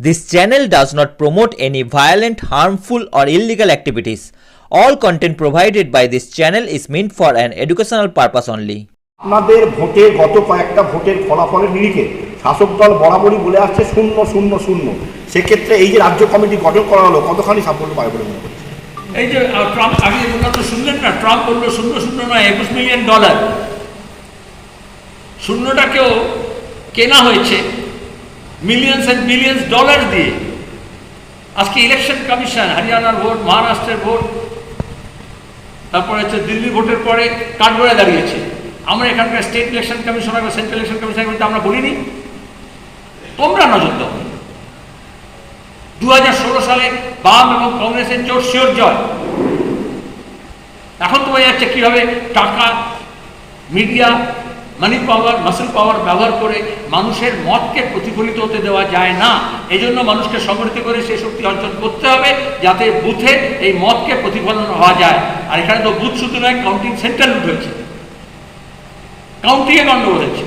This channel does not promote any violent, harmful, or illegal activities. All content provided by this channel is meant for an educational purpose only. আপনাদের ভোটে গত কয়েকটা ভোটের ফলাফলের নিরিখে শাসক দল বরাবরই বলে আসছে শূন্য শূন্য শূন্য সেক্ষেত্রে এই যে রাজ্য কমিটি গঠন করা হলো কতখানি সাফল্য পাবে বলে মনে করছে এই যে ট্রাম্প আগে তো শুনলেন না ট্রাম্প বলল শূন্য শূন্য নয় একুশ মিলিয়ন ডলার শূন্যটাকেও কেনা হয়েছে মিলিয়ন্স অ্যান্ড মিলিয়ন্স ডলার দিয়ে। আজকে ইলেকশন কমিশন হরিয়ানার ভোট মহারাষ্ট্রের ভোট তারপরে হচ্ছে দিল্লি ভোটের পরে কাঠগড়ায় দাঁড়িয়েছে। আমরা এখানকার স্টেট ইলেকশন কমিশনার বা সেন্ট্রাল ইলেকশন কমিশনার বলতে আমরা বলিনি। তোমরা নজর দাও দু হাজার ষোলো সালে বাম এবং কংগ্রেসের জোর শিওর জয়। এখন তো বোঝা যাচ্ছে কীভাবে টাকা মিডিয়া মানি পাওয়ার মাসেল পাওয়ার ব্যবহার করে মানুষের মতকে প্রতিফলিত হতে দেওয়া যায় না। এই জন্য মানুষকে সংগঠিত করে সেই শক্তি অর্জন করতে হবে যাতে বুথে এই মতকে প্রতিফলন হওয়া যায়। আর এখানে তো বুথ শুধু নয় কাউন্টিং সেন্টার লুট হয়েছে। কাউন্টিংয়ে গণ্ডগোল হয়েছে।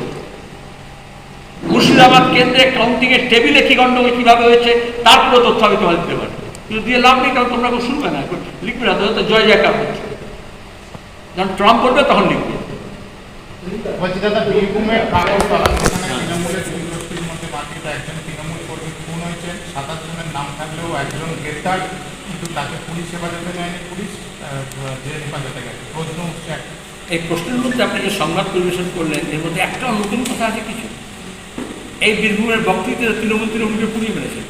মুর্শিদাবাদ কেন্দ্রে কাউন্টিংয়ের টেবিলে কি গন্ডগোল, কীভাবে হয়েছে তার পুরো তথ্য আমি তোমার দিতে পারি কিন্তু দিয়ে লাভ নেই, কারণ তোমরা শুনবে না। লিখবে না তো জয় জয়কার করছে যখন ট্রাম্প করবে, তখন লিখবে। বলছি দাদা বীরভূমের কাকরতলা সেখানে তৃণমূলের দুই গোষ্ঠীর মধ্যে মারপিট একজন তৃণমূল কর্মী খুন হয়েছে সাতাশ জনের নাম থাকলেও একজন গ্রেপ্তার কিন্তু তাকে পুলিশ হেফাজতে নেয়নি। পুলিশ আহ, হেফাজতে গেছে। প্রশ্ন উঠছে এই প্রশ্নের মধ্যে আপনি যে সংবাদ পরিবেশন করলেন এর মধ্যে একটা নতুন কথা আছে কিছু। এই বীরভূমের বক্তৃতা তৃণমূল তৃণমূলকে পুড়িয়ে মেরেছিল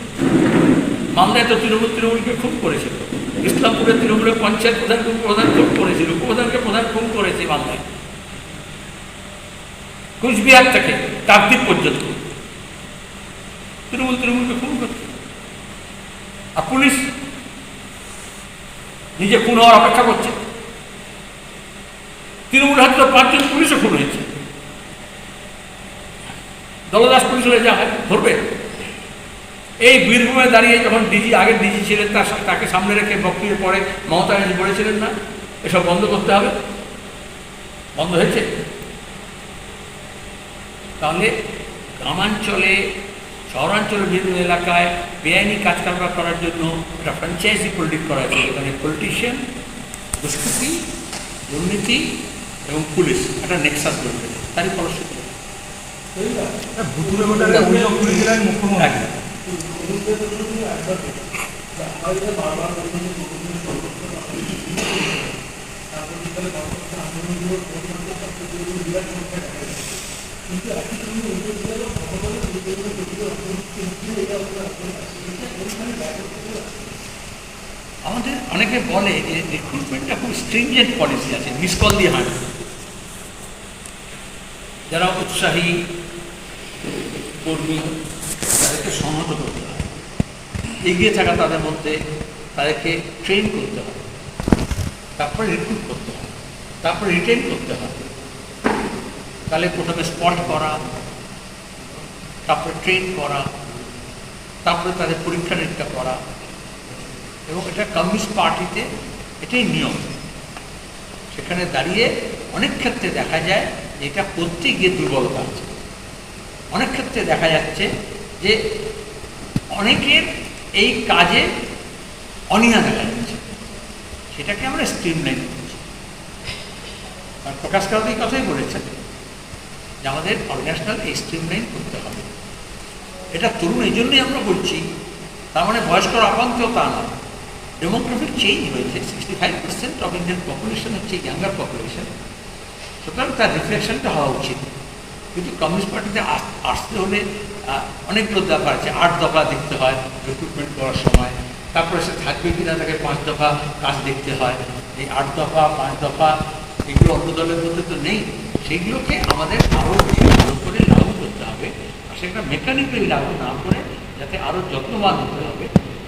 মালদায় তো তৃণমূল তৃণমূলকে খুন করেছিল ইসলামপুরের তৃণমূলের পঞ্চায়েত প্রধান প্রধান খুন করেছিল উপপ্রধানকে প্রধান খুন করেছে মালদায় কুচবিহার থেকে কাকদ্বীপ পর্যন্ত। তৃণমূল, তৃণমূলকে খুন করছে। আর পুলিশ নিজে খুন হওয়ার অপেক্ষা করছে। তৃণমূল হয়তো পাঁচজন পুলিশও খুন হয়েছে। দলদাস পুলিশ হলে যা ধরবে। এই বীরভূমে দাঁড়িয়ে যখন ডিজি, আগের ডিজি ছিলেন, তার তাকে সামনে রেখে বক্তব্যের পরে মমতা বলেছিলেন না, এসব বন্ধ করতে হবে। বন্ধ হয়েছে? তাহলে গ্রামাঞ্চলে শহরাঞ্চলের বিভিন্ন এলাকায় বেআইনি কাজ কারবার করার জন্য একটা ফ্র্যাঞ্চাইজি পলিটিক করা হয়েছে এখানে পলিটিশিয়ান দুষ্কৃতি দুর্নীতি এবং পুলিশ একটা নেক্সাস উঠেছে। তারই ফলশ্রুতি একদম। আমাদের অনেকে বলে যে রিক্রুটমেন্টটা খুব স্ট্রিংজেন্ট পলিসি আছে মিস কল দিয়ে হয় যারা উৎসাহী, কর্মী, তাদেরকে সংহত করতে হয় এগিয়ে থাকা তাদের মধ্যে তাদেরকে ট্রেন করতে হয় তারপরে রিক্রুট করতে হয় তারপরে রিটেন করতে হয় তাহলে প্রথমে স্পট করা, তারপরে ট্রেন করা, তারপরে তাদের পরীক্ষা নিরীক্ষা করা। এবং এটা কমিউনিস্ট পার্টিতে এটাই নিয়ম। সেখানে দাঁড়িয়ে অনেক ক্ষেত্রে দেখা যায় যে এটা করতে গিয়ে দুর্বলতা আছে। অনেক ক্ষেত্রে দেখা যাচ্ছে যে অনেকের এই কাজে অনীহা দেখা যাচ্ছে। সেটাকে আমরা স্ট্রিমলাইন করছি। আর প্রকাশ এই কথাই বলেছেন। যে আমাদের অর্গানাইজেশনাল স্ট্রিমলাইন করতে হবে। এটা তরুণ এই জন্যই আমরা বলছি, তার মানে বয়স্কর আকাঙ্ক্ষেও তা না। ডেমোগ্রাফিক চেঞ্জ হয়েছে sixty five percent of Indian population হচ্ছে ইয়াঙ্গার পপুলেশন সুতরাং তার রিফ্লেকশনটা হওয়া উচিত। কিন্তু কমিউনিস্ট পার্টিতে আসতে হলে অনেকগুলো দফা আছে, আট দফা দেখতে হয় রিক্রুটমেন্ট করার সময়। তারপরে সে থাকবে কিনা তাকে পাঁচ দফা কাজ দেখতে হয়। এই আট দফা, পাঁচ দফা, এগুলো অন্য দলের মধ্যে তো নেই। সেগুলোকে আমাদের আরও বেশি ভালো করে লাগু করতে হবে, আর সেটা মেকানিক্যালি লাগু না করে যাতে আরও যত্নবান হতে হবে।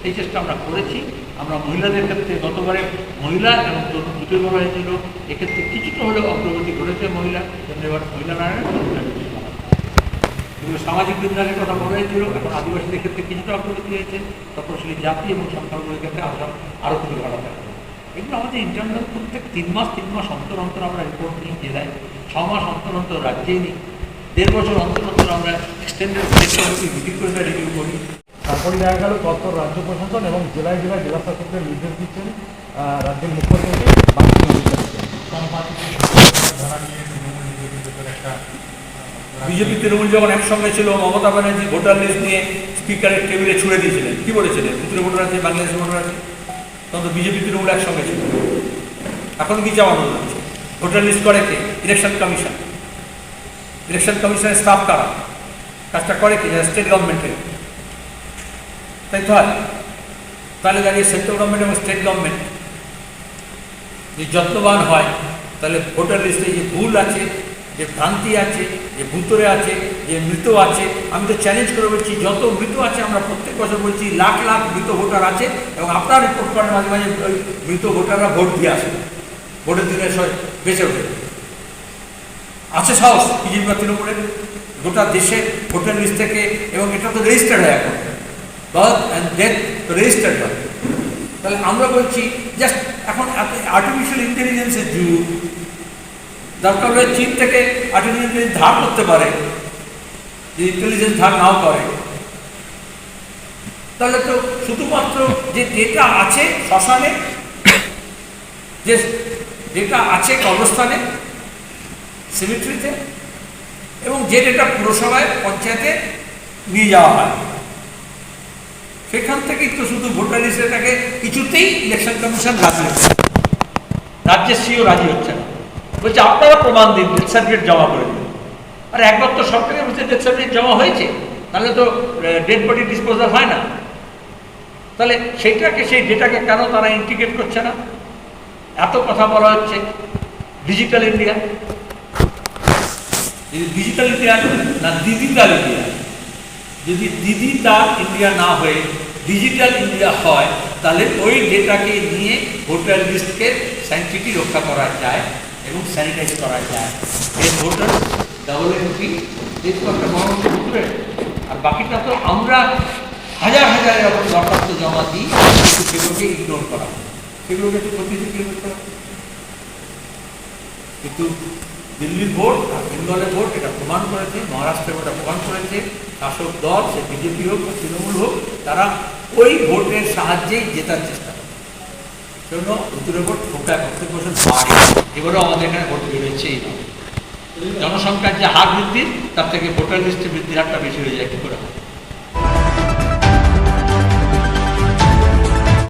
এই চেষ্টা আমরা করেছি। আমরা মহিলাদের ক্ষেত্রে গতবারে মহিলা এবং তরুণ দুটোই বলা হয়েছিল। এক্ষেত্রে কিছুটা হলেও অগ্রগতি করেছে মহিলা। এবার মহিলা নারায়ণ? সামাজিক বিজ্ঞানের কথা বলা হয়েছিল। এখন আদিবাসীদের ক্ষেত্রে কিছুটা অগ্রগতি হয়েছে। তপশিলি জাতি এবং সংখ্যালঘুদের ক্ষেত্রে আমরা আরও কিছু বাড়াতে হবে। এগুলো আমাদের ইন্টারনাল প্রত্যেক তিন মাস তিন মাস অন্তর অন্তর আমরা রিপোর্ট নিই জেলায় ছ মাস অন্তর অন্তর রাজ্যেই নিই। দেড় বছর অন্তর অন্তর আমরা এক্সটেন্ডেড করে রিভিউ করি তারপরে দেখা গেল তৎপর রাজ্য প্রশাসন এবং জেলায় জেলায় জেলা শাসকদের নির্দেশ দিচ্ছেন রাজ্যের মুখ্যমন্ত্রী বিজেপি তৃণমূল যখন একসঙ্গে ছিল, মমতা ব্যানার্জি ভোটার লিস্ট নিয়ে স্পিকারের টেবিলে ছুড়ে দিয়েছিলেন। কি বলেছিলেন? উত্তরে ভোটার আছে বাংলাদেশের ভোটার আছে? তখন তো বিজেপি, তৃণমূল একসঙ্গে ছিল। এখন কি চাওয়ানো হচ্ছে ভোটার লিস্ট করে কে? Election commission. ইলেকশন কমিশনের স্টাফ কারা? কাজটা করে কি? স্টেট গভর্নমেন্টের তাই তো হয় তাহলে দাঁড়িয়ে সেন্ট্রাল গভর্নমেন্ট এবং স্টেট গভর্নমেন্ট যে যত্নবান হয়, তাহলে ভোটার লিস্টে যে ভুল আছে যে ভ্রান্তি আছে, যে ভূতরে আছে, যে মৃত আছে। আমি তো চ্যালেঞ্জ করে বলছি, যত মৃত আছে আমরা প্রত্যেক বছর বলছি লাখ লাখ মৃত ভোটার আছে এবং আপনার রিপোর্ট করেন মাঝে মাঝে ওই মৃত ভোটাররা ভোট দিয়ে আসে। ভোটের দিনে বেঁচে ওঠে। আছে সাহস বিজেপি বা তৃণমূলের। গোটা দেশে ভোটার লিস্ট থেকে এবং এটা তো রেজিস্টার্ড হয় এখন। বার্থ অ্যান্ড ডেথ তো রেজিস্টার্ড হয়। তাহলে আমরা বলছি জাস্ট এখন আর্টিফিশিয়াল ইন্টেলিজেন্সের যুগ দরকার হলে চীন থেকে আর্টিফিশিয়াল ইন্টেলিজেন্স ধার করতে পারে যে ইন্টেলিজেন্স ধার নাও করে, তাহলে তো শুধুমাত্র যে ডেটা আছে শ্মশানে, যে ডেটা আছে কবরস্থানে সিমিট্রিতে এবং যে ডেটা পুরসভায়, পঞ্চায়েতে নিয়ে যাওয়া হয় সেখান থেকেই তো শুধু ভোটার লিস্টটাকে কিছুতেই ইলেকশন কমিশন রাজি হচ্ছে। রাজ্যের সিও রাজি হচ্ছে না বলছে, আপনারা প্রমাণ দিন ডেথ সার্টিফিকেট জমা করে দিন। আর তো সরকারের বলছে ডেথ সার্টিফিকেট জমা হয়েছে, তাহলে তো ডেড বডি ডিসপোজাল হয় না। তাহলে সেইটাকে, সেই ডেটাকে কেন তারা ইন্টিগ্রেট করছে না? এত কথা বলা হচ্ছে ডিজিটাল ইন্ডিয়া যদি ডিজিটাল ইন্ডিয়া না ডিজিটাল ইন্ডিয়া যদি দিদি তার ইন্ডিয়া না হয়ে ডিজিটাল ইন্ডিয়া হয়, তাহলে ওই ডেটাকে নিয়ে ভোটার লিস্টকে স্যানিটিটি রক্ষা করা যায়। এবং স্যানিটাইজ করা যায় এই ভোটার ডাবল এন্ট্রি এই একটা বড় ভোটার আর বাকিটা তো আমরা হাজার হাজার এরকম দরখাস্ত জমা দিই, কিন্তু সেগুলোকে ইগনোর করা। সেগুলোকে একটু প্রতিদিন কিলোমিটার করা হয়। কিন্তু দিল্লির ভোট আর বেঙ্গলের ভোট, এটা প্রমাণ করেছে, মহারাষ্ট্রের ভোট প্রমাণ করেছে শাসক দল, সে বিজেপি হোক বা তৃণমূল হোক, তারা ওই ভোটের সাহায্যেই জেতার চেষ্টা সেজন্য উত্তরের ভোট ভোটটা প্রত্যেক বছর বাড়ে এবারেও আমাদের এখানে ভোট বেড়েছে না জনসংখ্যার যে হার বৃদ্ধি, তার থেকে ভোটার লিস্টে বৃদ্ধির হারটা বেশি হয়ে যায়, কী করে হয়?